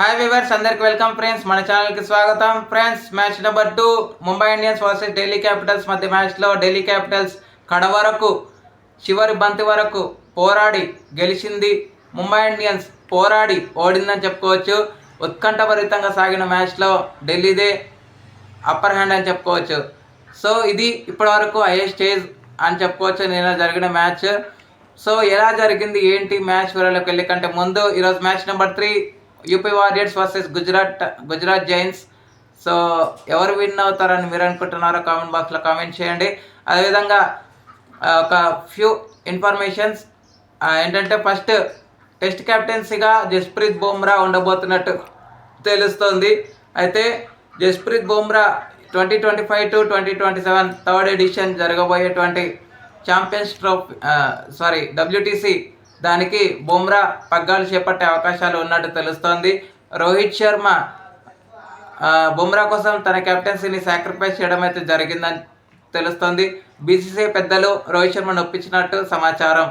Hi viewers అందరికి welcome friends మన ఛానల్కి స్వాగతం. Friends match number two Mumbai Indians versus Delhi Capitals మధ్య మ్యాచ్లో ఢిల్లీ క్యాపిటల్స్ కడ వరకు చివరి బంతి వరకు పోరాడి గెలిచింది ముంబై ఇండియన్స్ పోరాడి ఓడిందని చెప్పుకోవచ్చు. ఉత్కంఠభరితంగా సాగిన మ్యాచ్లో ఢిల్లీదే అప్పర్ హ్యాండ్ అని చెప్పుకోవచ్చు. సో ఇది ఇప్పటివరకు హైయెస్ట్ స్టేజ్ అని చెప్పుకోవచ్చు. నిన్న జరిగిన మ్యాచ్ సో ఎలా జరిగింది? ఏంటి మ్యాచ్ వివరాలకు వెళ్ళి కంటే ముందు ఈరోజు match number three UP Warriors versus Gujarat Gujarat Giants. So ఎవరు విన్ అవుతారని మీరు అనుకుంటున్నారో కామెంట్ బాక్స్లో కామెంట్ చేయండి. అదేవిధంగా ఒక ఫ్యూ ఇన్ఫర్మేషన్స్. ఏంటంటే ఫస్ట్ టెస్ట్ కెప్టెన్సీగా జస్ప్రీత్ బుమ్రా ఉండబోతున్నట్టు తెలుస్తోంది. అయితే Jasprit Bumrah twenty twenty five to twenty twenty seven third edition జరగబోయేటువంటి ఛాంపియన్స్ ట్రోఫీ సారీ డబ్ల్యూటీసీ దానికి బుమ్రా పగ్గాలు చేపట్టే అవకాశాలు ఉన్నట్టు తెలుస్తోంది. రోహిత్ శర్మ బుమ్రా కోసం తన కెప్టెన్సీని సాక్రిఫైస్ చేయడం అయితే జరిగిందని తెలుస్తోంది. బీసీసీ పెద్దలు రోహిత్ శర్మను ఒప్పించినట్టు సమాచారం.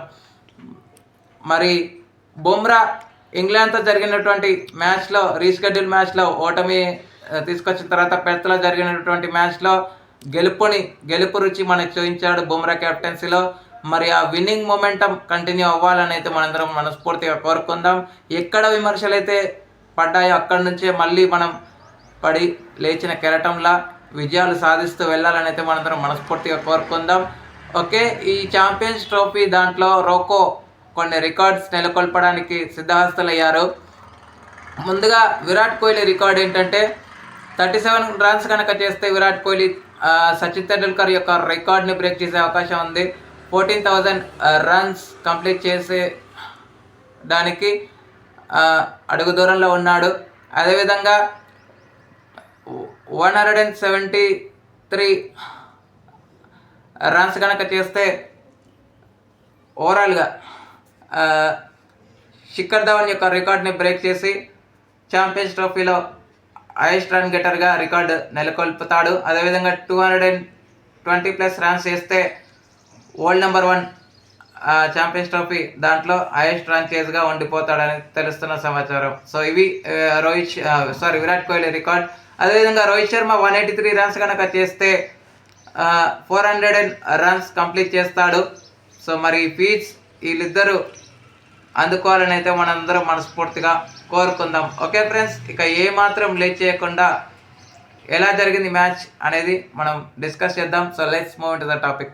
మరి బుమ్రా ఇంగ్లాండ్తో జరిగినటువంటి మ్యాచ్లో రీషెడ్యూల్ మ్యాచ్లో ఓటమి తీసుకొచ్చిన తర్వాత పెర్త్లో జరిగినటువంటి మ్యాచ్లో గెలుపుని గెలుపు రుచి మనకు చూపించాడు బుమ్రా కెప్టెన్సీలో. మరి ఆ విన్నింగ్ మొమెంటం కంటిన్యూ అవ్వాలని అయితే మనందరం మనస్ఫూర్తిగా కోరుకుందాం. ఎక్కడ విమర్శలు అయితే పడ్డాయో అక్కడి నుంచే మళ్ళీ మనం పడి లేచిన కెరటంలా విజయాలు సాధిస్తూ వెళ్ళాలని అయితే మనందరం మనస్ఫూర్తిగా కోరుకుందాం. ఓకే ఈ ఛాంపియన్స్ ట్రోఫీ దాంట్లో రోకో కొన్ని రికార్డ్స్ నెలకొల్పడానికి సిద్ధహస్తులయ్యారు. ముందుగా విరాట్ కోహ్లీ రికార్డ్ ఏంటంటే థర్టీ సెవెన్ రన్స్ కనుక చేస్తే విరాట్ కోహ్లీ సచిన్ తెండూల్కర్ యొక్క రికార్డ్ని బ్రేక్ చేసే అవకాశం ఉంది. ఫోర్టీన్ థౌజండ్ రన్స్ కంప్లీట్ చేసే దానికి అడుగు దూరంలో ఉన్నాడు. అదేవిధంగా one hundred and seventy three runs కనుక చేస్తే ఓవరాల్గా శిఖర్ ధవన్ యొక్క రికార్డ్ని బ్రేక్ చేసి ఛాంపియన్స్ ట్రోఫీలో హైయెస్ట్ రన్ గెటర్గా రికార్డు నెలకొల్పుతాడు. అదేవిధంగా two hundred and twenty plus runs చేస్తే world number one Champions Trophy దాంట్లో హైయెస్ట్ రన్ ఉండిపోతాడని తెలుస్తున్న సమాచారం. సో ఇవి రోహిత్ సారీ విరాట్ కోహ్లీ రికార్డ్. అదేవిధంగా Rohit Sharma one eighty three runs కనుక చేస్తే four hundred and runs complete చేస్తాడు. సో మరి ఫీజ్ వీళ్ళిద్దరూ అందుకోవాలని అయితే మనందరం మనస్ఫూర్తిగా కోరుకుందాం. ఓకే ఫ్రెండ్స్ ఇక ఏమాత్రం లేట్ చేయకుండా ఎలా జరిగింది మ్యాచ్ అనేది మనం డిస్కస్ చేద్దాం. So let's move to the topic.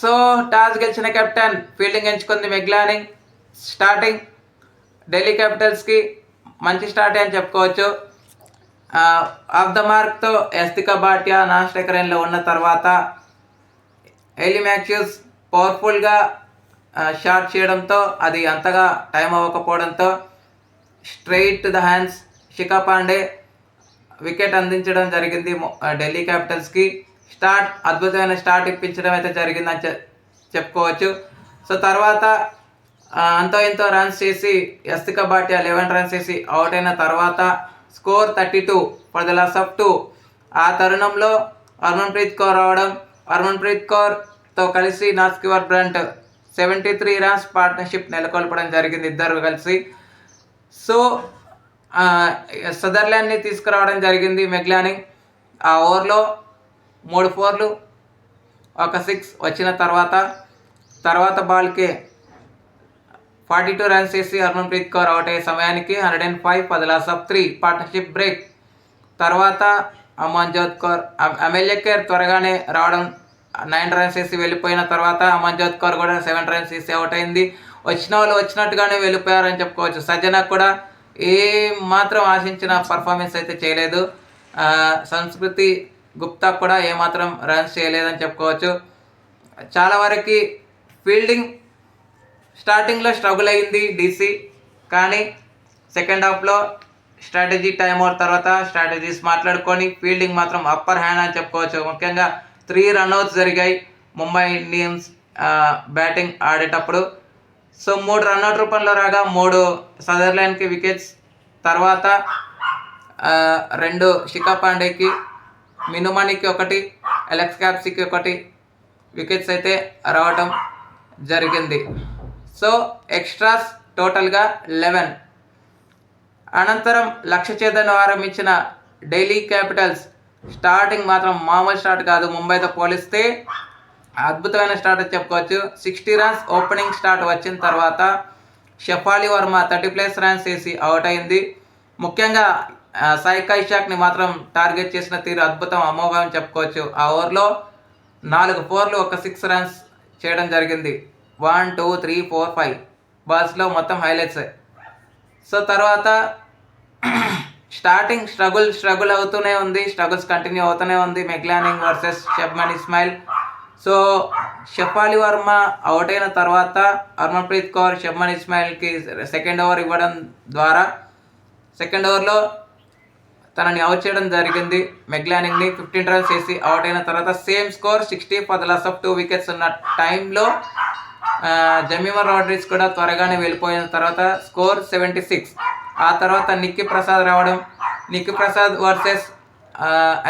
So toss గెలిచిన కెప్టెన్ ఫీల్డింగ్ ఎంచుకుంది మెగ్లానింగ్ స్టార్టింగ్ ఢిల్లీ క్యాపిటల్స్కి మంచి స్టార్ట్ అని చెప్పుకోవచ్చు. ఆఫ్ ద మార్క్తో ఎస్తిక భాటియా నాస్టెక్ రైన్లో ఉన్న తర్వాత ఎలీ మ్యాక్యూస్ పవర్ఫుల్గా షార్ట్ చేయడంతో అది అంతగా time అవ్వకపోవడంతో straight the hands Shikha Pandey wicket అందించడం జరిగింది ఢిల్లీ క్యాపిటల్స్కి స్టార్ట్ అద్భుతమైన స్టార్ట్ ఇప్పించడం అయితే జరిగిందని చె- చెప్పుకోవచ్చు. సో తర్వాత అంతో ఇంతో రన్స్ చేసి యస్తిక భాటియా లెవెన్ రన్స్ చేసి అవుట్ అయిన తర్వాత score thirty two for the loss of two ఆ తరుణంలో హర్మన్ప్రీత్ కౌర్ రావడం హర్మన్ప్రీత్ కౌర్తో కలిసి Nat Sciver Brunt seventy three runs partnership నెలకొల్పడం జరిగింది ఇద్దరు కలిసి. సో సదర్లాండ్ని తీసుకురావడం జరిగింది మెగ్లానింగ్. ఆ ఓవర్లో మూడు ఫోర్లు ఒక సిక్స్ వచ్చిన తర్వాత తర్వాత బాల్కే ఫార్టీ టూ రన్స్ చేసి హర్మన్ప్రీత్ కౌర్ అవుట్ అయ్యే సమయానికి హండ్రెడ్ అండ్ ఫైవ్ పది loss of three partnership break. తర్వాత అమన్జోత్ కౌర్ అమెల్యకేర్ త్వరగానే రావడం నైన్ రన్స్ వేసి వెళ్ళిపోయిన తర్వాత అమన్జోత్ కౌర్ కూడా సెవెన్ రన్స్ వేసి అవుట్ అయింది. వచ్చిన వాళ్ళు వచ్చినట్టుగానే వెళ్ళిపోయారని చెప్పుకోవచ్చు. సజ్జన కూడా ఏ మాత్రం ఆశించిన పర్ఫార్మెన్స్ అయితే చేయలేదు. సంస్కృతి గుప్తా కూడా ఏమాత్రం రన్స్ చేయలేదని చెప్పుకోవచ్చు. చాలా వరకు ఫీల్డింగ్ స్టార్టింగ్లో స్ట్రగుల్ అయింది డీసీ కానీ సెకండ్ హాఫ్లో స్ట్రాటజీ టైం అవుట్ తర్వాత స్ట్రాటజీస్ మాట్లాడుకొని ఫీల్డింగ్ మాత్రం అప్పర్ హ్యాండ్ అని చెప్పుకోవచ్చు. ముఖ్యంగా త్రీ రన్అట్స్ జరిగాయి ముంబై ఇండియన్స్ బ్యాటింగ్ ఆడేటప్పుడు. సో మూడు రన్అట్ రూపంలో రాగా మూడు సదర్లాండ్కి వికెట్స్ తర్వాత రెండు శిఖా పాండేకి మినుమణికి ఒకటి ఎలెక్స్ క్యాప్సిక్ ఒకటి వికెట్స్ అయితే రావటం జరిగింది. సో ఎక్స్ట్రాస్ టోటల్గా లెవెన్. అనంతరం లక్ష చేతను ఆరంభించిన ఢిల్లీ క్యాపిటల్స్ స్టార్టింగ్ మాత్రం మామూలు స్టార్ట్ కాదు ముంబైతో పోలిస్తే అద్భుతమైన స్టార్ట్ అని చెప్పుకోవచ్చు. సిక్స్టీ రన్స్ ఓపెనింగ్ స్టార్ట్ వచ్చిన తర్వాత Shafali Verma thirty plus runs వేసి అవుట్ అయింది. ముఖ్యంగా ఆ, ఇషాక్ని మాత్రం టార్గెట్ చేసిన తీరు అద్భుతం అమోఘం చెప్పుకోవచ్చు. ఆ ఓవర్లో నాలుగు ఫోర్లు ఒక సిక్స్ రన్స్ చేయడం జరిగింది. One two three four five. బాల్స్లో మొత్తం హైలైట్స్. సో తర్వాత స్టార్టింగ్ స్ట్రగుల్ స్ట్రగుల్ అవుతూనే ఉంది. స్ట్రగుల్స్ కంటిన్యూ అవుతూనే ఉంది. Meg Lanning versus Shabnim Ismail. So Shafali Verma out అయిన తర్వాత హర్మన్ప్రీత్ కౌర్ షబ్మన్ ఇస్మాయిల్కి సెకండ్ ఓవర్ ఇవ్వడం ద్వారా సెకండ్ ఓవర్లో తనని అవుట్ చేయడం జరిగింది. మెగ్లానింగ్ని ఫిఫ్టీన్ రన్స్ చేసి అవుట్ అయిన తర్వాత same score sixty for the loss of two wickets ఉన్న టైంలో జమీమర్ రాడ్రిస్ కూడా త్వరగానే వెళ్ళిపోయిన తర్వాత స్కోర్ సెవెంటీ సిక్స్ ఆ తర్వాత నిక్కి ప్రసాద్ రావడం. Niki Prasad versus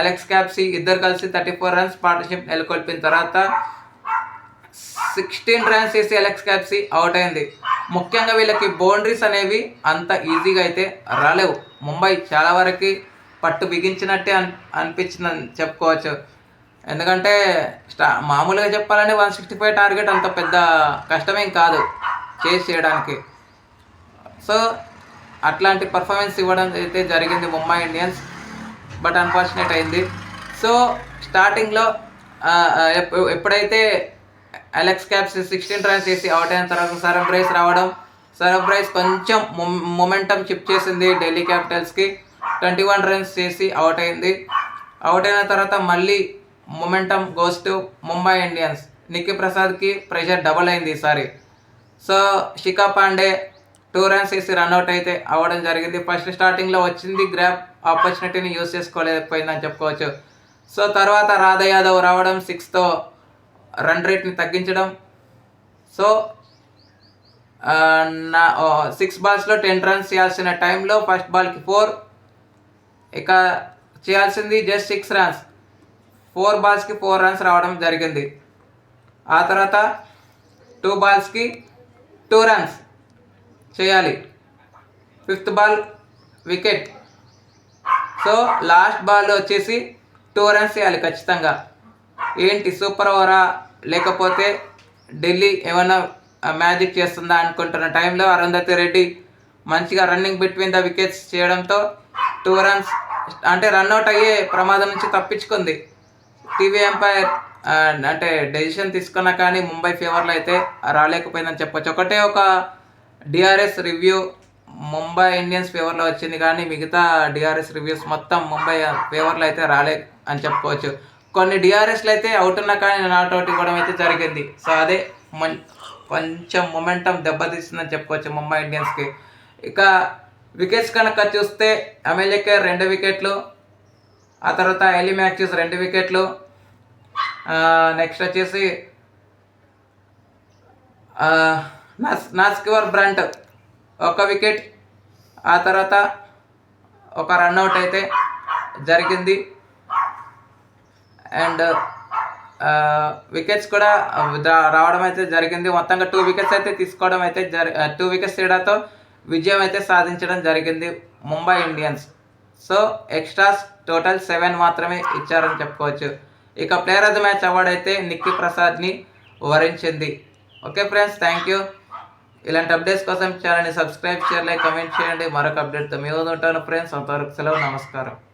Alice Capsey ఇద్దరు కలిసి థర్టీ ఫోర్ రన్స్ పార్ట్నర్షిప్ నెలకొల్పిన తర్వాత సిక్స్టీన్ రన్స్ చేసి అలెక్స్ క్యాప్సీ అవుట్ అయింది. ముఖ్యంగా వీళ్ళకి బౌండరీస్ అనేవి అంత ఈజీగా అయితే రాలేవు. ముంబై చాలా వరకు పట్టు బిగించినట్టే అన్ అనిపించిందని చెప్పుకోవచ్చు. ఎందుకంటే స్టా మామూలుగా చెప్పాలంటే వన్ సిక్స్టీ ఫైవ్ టార్గెట్ అంత పెద్ద కష్టమేం కాదు చేసి చేయడానికి. సో అట్లాంటి పర్ఫార్మెన్స్ ఇవ్వడం అయితే జరిగింది ముంబై ఇండియన్స్ బట్ అన్ఫార్చునేట్ అయింది. సో స్టార్టింగ్లో ఎప్పుడైతే అలెక్స్ క్యాప్స్ సిక్స్టీన్ రన్స్ చేసి అవుట్ అయిన తర్వాత సరబ్ రైస్ రావడం సరఫ్ రైస్ కొంచెం మొమెంటం చిప్ చేసింది ఢిల్లీ క్యాపిటల్స్కి. ట్వంటీ వన్ రన్స్ చేసి అవుట్ అయింది. అవుట్ అయిన తర్వాత మళ్ళీ momentum goes to Mumbai Indians Niki ప్రసాద్కి pressure double అయింది ఈసారి. So Shikha Pandey two runs వేసి రన్అట్ అయితే అవ్వడం జరిగింది. ఫస్ట్ స్టార్టింగ్లో వచ్చింది గ్రాప్ ఆపర్చునిటీని యూస్ చేసుకోలేకపోయిందని చెప్పుకోవచ్చు. సో తర్వాత రాధా యాదవ్ రావడం సిక్స్తో రన్ రేట్ని తగ్గించడం. సో నా సిక్స్ బాల్స్లో టెన్ రన్స్ చేయాల్సిన టైంలో ఫస్ట్ బాల్కి ఫోర్ ఇక చేయాల్సింది జస్ట్ సిక్స్ రన్స్ ఫోర్ బాల్స్కి ఫోర్ రన్స్ రావడం జరిగింది. ఆ తర్వాత టూ బాల్స్కి టూ రన్స్ చేయాలి. Fifth ball wicket so last ball వచ్చేసి టూ రన్స్ చేయాలి ఖచ్చితంగా. ఏంటి? సూపర్ ఓవరా లేకపోతే ఢిల్లీ ఏమైనా మ్యాజిక్ చేస్తుందా అనుకుంటున్న టైంలో అరుంధతి రెడ్డి మంచిగా రన్నింగ్ బిట్వీన్ ద వికెట్స్ చేయడంతో టూ రన్స్ అంటే రన్అట్ అయ్యే ప్రమాదం నుంచి తప్పించుకుంది. టీవీ ఎంపైర్ అంటే డెసిషన్ తీసుకున్నా కానీ ముంబై ఫేవర్లో అయితే రాలేకపోయిందని చెప్పొచ్చు. ఒకటే ఒక డిఆర్ఎస్ రివ్యూ ముంబై ఇండియన్స్ ఫేవర్లో వచ్చింది కానీ మిగతా డిఆర్ఎస్ రివ్యూస్ మొత్తం ముంబై ఫేవర్లో అయితే రాలే అని చెప్పుకోవచ్చు కొన్ని డిఆర్ఎస్లు అయితే అవుట్ ఉన్నా కానీ నాట్ అవుట్ ఇవ్వడం అయితే జరిగింది. సో అదే మం- కొంచెం మొమెంటం దెబ్బతీస్తుందని చెప్పుకోవచ్చు ముంబై ఇండియన్స్కి ఇక వికెట్స్ కనుక చూస్తే ఎమ్మెల్యేకే రెండు వికెట్లు ఆ తర్వాత ఎలి మ్యాచెస్ రెండు వికెట్లు నెక్స్ట్ వచ్చేసి నాస్కివర్ బ్రంట్ ఒక వికెట్ ఆ తర్వాత ఒక రన్అట్ అయితే జరిగింది. అండ్ వికెట్స్ కూడా రావడం అయితే జరిగింది. మొత్తంగా టూ వికెట్స్ అయితే తీసుకోవడం అయితే జరి టూ వికెట్స్ తేడాతో విజయం అయితే సాధించడం జరిగింది Mumbai Indians. So extras total seven మాత్రమే ఇచ్చారని చెప్పుకోవచ్చు. ఇక player of the match award అయితే నిక్కీ ప్రసాద్ని వరించింది. Okay friends thank you. ఇలాంటి అప్డేట్స్ కోసం ఛానల్ని సబ్స్క్రైబ్ చేయాలి కమెంట్ చేయండి. మరొక అప్డేట్తో మీ ఉంటాను ఫ్రెండ్స్. అంతవరకు సెలవు నమస్కారం.